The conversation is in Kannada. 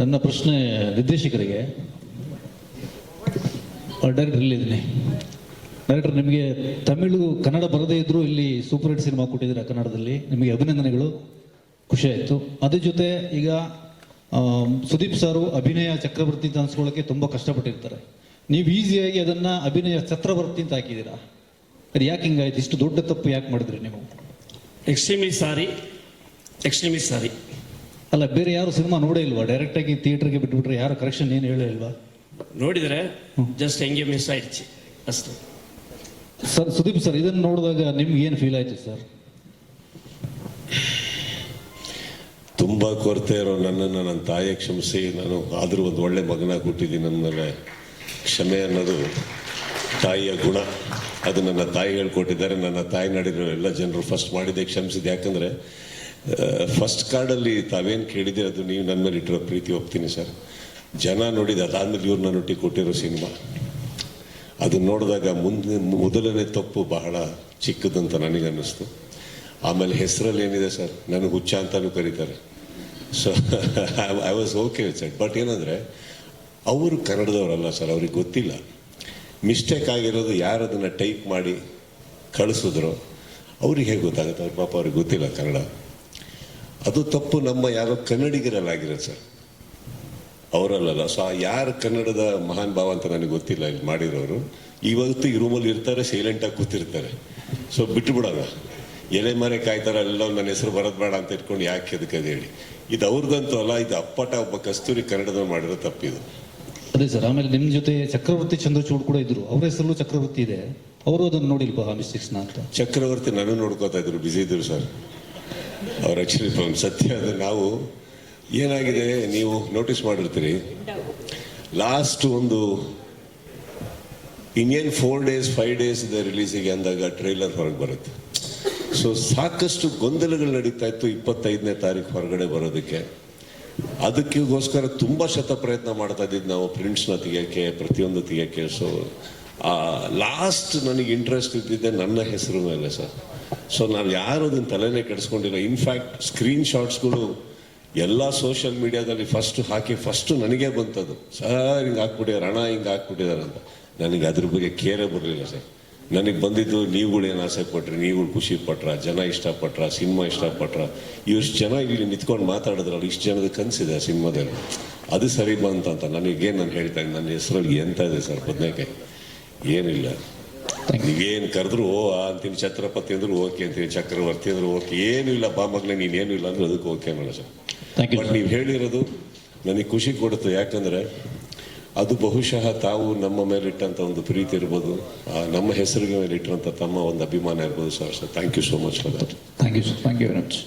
ನನ್ನ ಪ್ರಶ್ನೆ ನಿರ್ದೇಶಕರಿಗೆ. ಡೈರೆಕ್ಟರ್ ಇಲ್ಲಿದ್ದೀನಿ ಡೈರೆಕ್ಟರ್ ನಿಮಗೆ ತಮಿಳು, ಕನ್ನಡ ಬರದೇ ಇದ್ದರೂ ಇಲ್ಲಿ ಸೂಪರ್ ಹಿಟ್ ಸಿನಿಮಾ ಕೊಟ್ಟಿದ್ದೀರಾ ಕನ್ನಡದಲ್ಲಿ? ನಿಮಗೆ ಅಭಿನಂದನೆಗಳು, ಖುಷಿ ಆಯಿತು. ಅದ್ರ ಜೊತೆ ಈಗ ಸುದೀಪ್ ಸಾರು ಅಭಿನಯ ಚಕ್ರವರ್ತಿ ಅಂತ ಅನ್ಸ್ಕೊಳ್ಳೋಕೆ ತುಂಬ ಕಷ್ಟಪಟ್ಟಿರ್ತಾರೆ. ನೀವು ಈಸಿಯಾಗಿ ಅದನ್ನ ಅಭಿನಯ ಚಕ್ರವರ್ತಿ ಅಂತ ಹಾಕಿದ್ದೀರಾ? ಅದು ಯಾಕೆ ಹಿಂಗಾಯ್ತು? ಇಷ್ಟು ದೊಡ್ಡ ತಪ್ಪು ಯಾಕೆ ಮಾಡಿದ್ರಿ ನೀವು? ಎಕ್ಸ್ಟ್ರೀಮ್ಲಿ ಸಾರಿ ಎಕ್ಸ್ಟ್ರೀಮ್ಲಿ ಸಾರಿ ಅಲ್ಲ ಬೇರೆ ಯಾರು ಸಿನಿಮಾ ನೋಡೇ ಇಲ್ವಾ? ಡೈರೆಕ್ಟಾಗಿ ಥಿಯೇಟರ್ಗೆ ಬಿಟ್ಬಿಟ್ರೆ ಯಾರು ಕರೆಕ್ಷನ್ ಏನು ಹೇಳೇ ಇಲ್ವಾ? ನೋಡಿದರೆ ಜಸ್ಟ್ ಹೆಂಗೆ ಮಿಸ್ ಆಯ್ತು ಅಷ್ಟು. ಸರ್ ಸುದೀಪ್ ಸರ್ ಇದನ್ನ ನೋಡಿದಾಗ ನಿಮ್ಗೆ ಏನು ಫೀಲ್ ಆಯ್ತು ಸರ್? ತುಂಬ ಕೊರತೆ ಇರೋ ನನ್ನನ್ನು ನನ್ನ ತಾಯಿಯ ಕ್ಷಮಿಸಿ ನಾನು ಆದರೂ ಒಂದು ಒಳ್ಳೆ ಮಗನ ಕೊಟ್ಟಿದ್ದೀನಿ ನನ್ನ ಮೇಲೆ ಕ್ಷಮೆ ಅನ್ನೋದು ತಾಯಿಯ ಗುಣ. ಅದು ನನ್ನ ತಾಯಿ ಹೇಳ್ಕೊಟ್ಟಿದ್ದಾರೆ ನನ್ನ ತಾಯಿ ನಡೆದಿರೋ ಎಲ್ಲ ಜನರು ಫಸ್ಟ್ ಮಾಡಿದ್ದೆ ಕ್ಷಮಿಸಿದ್ದೆ. ಯಾಕಂದರೆ ಫಸ್ಟ್ ಕಾರ್ಡಲ್ಲಿ ತಾವೇನು ಕೇಳಿದ್ದೀರ ಅದು ನೀವು ನನ್ನ ಮೇಲೆ ಇಟ್ಟಿರೋ ಪ್ರೀತಿ, ಒಪ್ತೀನಿ ಸರ್. ಜನ ನೋಡಿದ, ಅದಾದ್ಮೇಲೆ ಇವ್ರು ಒಟ್ಟಿಗೆ ಕೊಟ್ಟಿರೋ ಸಿನಿಮಾ. ಅದು ನೋಡಿದಾಗ ಮುಂದೆ, ಮೊದಲನೇ ತಪ್ಪು ಬಹಳ ಚಿಕ್ಕದಂತ ನನಗೆ ಅನ್ನಿಸ್ತು ಆಮೇಲೆ ಹೆಸರಲ್ಲಿ ಏನಿದೆ ಸರ್? ನನಗೆ ಹುಚ್ಚ ಅಂತಲೂ ಕರೀತಾರೆ. So I was okay with but ಏನಂದರೆ, ಅವರು ಕನ್ನಡದವರಲ್ಲ ಸರ್, ಅವ್ರಿಗೆ ಗೊತ್ತಿಲ್ಲ. ಮಿಸ್ಟೇಕ್ ಆಗಿರೋದು ಯಾರು ಅದನ್ನು ಟೈಪ್ ಮಾಡಿ ಕಳಿಸಿದ್ರು, ಅವ್ರಿಗೆ ಹೇಗೆ ಗೊತ್ತಾಗುತ್ತೆ? ಅವ್ರ ಪಾಪ ಅವ್ರಿಗೆ ಗೊತ್ತಿಲ್ಲ ಕನ್ನಡ. ಅದು ತಪ್ಪು ನಮ್ಮ ಯಾರೋ ಕನ್ನಡಿಗರಲ್ಲಾಗಿರೋದು ಸರ್. ಅವರಲ್ಲಲ್ಲ. ಸೊ ಯಾರು ಕನ್ನಡದ ಮಹಾನ್ ಭಾವ ಅಂತ ನನಗೆ ಗೊತ್ತಿಲ್ಲ ಇಲ್ಲಿ ಮಾಡಿರೋರು. ಇವತ್ತು ಈ ರೂಮಲ್ಲಿ ಇರ್ತಾರೆ ಸೈಲೆಂಟಾಗಿ ಕೂತಿರ್ತಾರೆ. ಸೊ ಬಿಟ್ಟು ಬಿಡೋಣ ಎಲೆ ಮರೆ ಕಾಯ್ತಾರೆ ಎಲ್ಲ ನನ್ನ ಹೆಸರು ಬರೋದು ಬೇಡ ಅಂತ ಇಟ್ಕೊಂಡು ಯಾಕೆ ಅದಕ್ಕೆ ಅದು ಹೇಳಿ. ಇದು ಅವ್ರಿಗಂತೂ ಅಲ್ಲ ಇದು ಅಪ್ಪಟ ಒಬ್ಬ ಕಸ್ತೂರಿ ಕನ್ನಡದ ಮಾಡಿರೋ ತಪ್ಪಿದು ಅದೇ ಸರ್ ಆಮೇಲೆ ನಿಮ್ಮ ಜೊತೆ ಚಕ್ರವರ್ತಿ ಚಂದ್ರಚೂಡ್ ಕೂಡ ಇದ್ರು. ಅವ್ರ ಹೆಸರಲ್ಲೂ ಚಕ್ರವರ್ತಿ ಇದೆ. ಅವರು ಅದನ್ನು ನೋಡಿಲ್ವಾ ಮಿಸ್ಟೇಕ್ಸ್ನ ಅಂತ? ಚಕ್ರವರ್ತಿ ನಾನು ನೋಡ್ಕೋತಾ ಇದ್ರು ಬಿಸಿ ಇದ್ರು ಸರ್. ಅವ್ರು ಆ್ಯಕ್ಚುಲಿ ಸತ್ಯ ಅದು ನಾವು ಏನಾಗಿದೆ, ನೀವು ನೋಟಿಸ್ ಮಾಡಿರ್ತೀರಿ. ಲಾಸ್ಟ್ ಒಂದು ಇನ್ನೇನು ಫೋರ್ ಡೇಸ್ ಫೈವ್ ಡೇಸ್ ಇದೆ ರಿಲೀಸಿಗೆ ಅಂದಾಗ ಟ್ರೈಲರ್ ಹೊರಗೆ ಬರುತ್ತೆ. ಸೊ ಸಾಕಷ್ಟು ಗೊಂದಲಗಳು ನಡೀತಾ ಇತ್ತು ಇಪ್ಪತ್ತೈದನೇ ತಾರೀಕು ಹೊರಗಡೆ ಬರೋದಕ್ಕೆ. ಅದಕ್ಕೋಸ್ಕರ ತುಂಬ ಶತ ಪ್ರಯತ್ನ ಮಾಡ್ತಾ ಇದ್ದಿದ್ದು ನಾವು ಪ್ರಿಂಟ್ಸ್ನ ತೆಗಿಯೋಕ್ಕೆ ಪ್ರತಿಯೊಂದು ತೆಗಿಯೋಕ್ಕೆ ಸೊ ಲಾಸ್ಟ್ ನನಗೆ ಇಂಟ್ರೆಸ್ಟ್ ಇದ್ದಿದ್ದೆ ನನ್ನ ಹೆಸರು ಮೇಲೆ ಸರ್ ಸೊ ನಾವು ಯಾರು ಅದನ್ನು ತಲೆನೇ ಕೆಡಿಸ್ಕೊಂಡಿಲ್ಲ. ಇನ್ಫ್ಯಾಕ್ಟ್ ಸ್ಕ್ರೀನ್ ಶಾಟ್ಸ್ಗಳು ಎಲ್ಲ ಸೋಷಿಯಲ್ ಮೀಡಿಯಾದಲ್ಲಿ ಫಸ್ಟ್ ಹಾಕಿ ಫಸ್ಟು ನನಗೆ ಬಂತದು. ಸರ್ ಹಿಂಗೆ ಹಾಕ್ಬಿಟ್ಟಿದ್ದಾರೆ ಹಣ ಹಿಂಗೆ ಹಾಕ್ಬಿಟ್ಟಿದ್ದಾರೆ ಅಂತ. ನನಗೆ ಅದ್ರ ಬಗ್ಗೆ ಕೇರೇ ಬರಲಿಲ್ಲ ಸರ್ ನನಗೆ ಬಂದಿದ್ದು ನೀವುಗಳು ಏನು ಆಸೆ ಪಟ್ರಿ, ನೀವುಗಳು ಖುಷಿ ಪಟ್ರ, ಜನ ಇಷ್ಟಪಟ್ರ, ಸಿನಿಮಾ ಇಷ್ಟಪಟ್ರ. ಇವಷ್ಟು ಜನ ಇಲ್ಲಿ ನಿಂತ್ಕೊಂಡು ಮಾತಾಡಿದ್ರಲ್ಲ, ಇಷ್ಟು ಜನದ ಕನಸಿದೆ ಸಿನಿಮಾದಲ್ಲಿ. ಅದು ಸರಿ ಬಂತ ಅಂತ ನನಗೇನು ನಾನು ಹೇಳ್ತಾ ಇದ್ದೀನಿ ನನ್ನ ಹೆಸರಲ್ಲಿ ಎಂತ ಇದೆ ಸರ್ ಬದನೇಕಾಯಿ? ಏನಿಲ್ಲ. ನೀವೇನು ಕರೆದ್ರು ಓ ಆ ಅಂತೀನಿ ಛತ್ರಪತಿ ಅಂದ್ರು ಓಕೆ ಅಂತೀನಿ ಚಕ್ರವರ್ತಿ ಅಂದ್ರು ಓಕೆ. ಏನು ಇಲ್ಲ ಬಾ ಮಗನೇ ಏನು ಇಲ್ಲ ಅಂದ್ರೆ ಅದಕ್ಕೆ ಓಕೆ ಮೇಡಮ್ ಸರ್. ಬಟ್ ನೀವು ಹೇಳಿರೋದು ನನಗೆ ಖುಷಿ ಕೊಡುತ್ತೆ. ಯಾಕಂದ್ರೆ ಅದು ಬಹುಶಃ ತಾವು ನಮ್ಮ ಮೇಲೆ ಒಂದು ಪ್ರೀತಿ ಇರ್ಬೋದು ಆ ನಮ್ಮ ಹೆಸರಿಗೆ ಮೇಲೆ ಇಟ್ಟಂತ ತಮ್ಮ ಒಂದು ಅಭಿಮಾನ ಇರ್ಬೋದು sir. Sir thank you so much for that thank you sir thank you very much